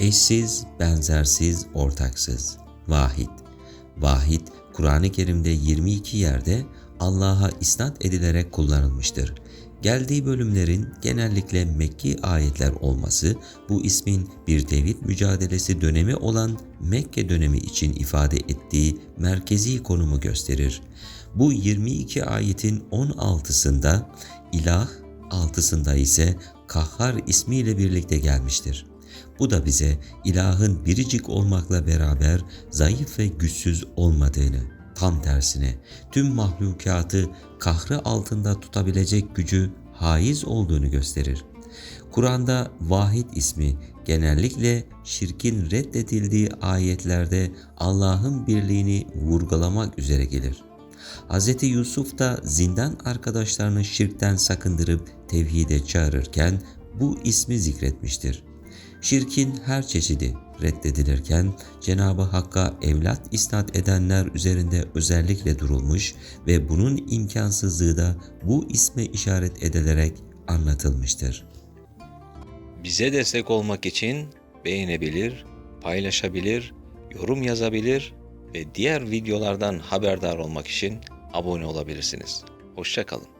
Eşsiz, benzersiz, ortaksız. Vahid. Vahid, Kur'an-ı Kerim'de 22 yerde Allah'a isnat edilerek kullanılmıştır. Geldiği bölümlerin genellikle Mekki ayetler olması bu ismin bir tevhid mücadelesi dönemi olan Mekke dönemi için ifade ettiği merkezi konumu gösterir. Bu 22 ayetin 16'sında ilah, 6'sında ise Kahhar ismiyle birlikte gelmiştir. Bu da bize ilahın biricik olmakla beraber zayıf ve güçsüz olmadığını, tam tersine tüm mahlukatı kahrı altında tutabilecek gücü haiz olduğunu gösterir. Kur'an'da Vahid ismi genellikle şirkin reddedildiği ayetlerde Allah'ın birliğini vurgulamak üzere gelir. Hz. Yusuf da zindan arkadaşlarını şirkten sakındırıp tevhide çağırırken bu ismi zikretmiştir. Şirkin her çeşidi reddedilirken Cenab-ı Hakk'a evlat isnat edenler üzerinde özellikle durulmuş ve bunun imkansızlığı da bu isme işaret edilerek anlatılmıştır. Bize destek olmak için beğenebilir, paylaşabilir, yorum yazabilir ve diğer videolardan haberdar olmak için abone olabilirsiniz. Hoşçakalın.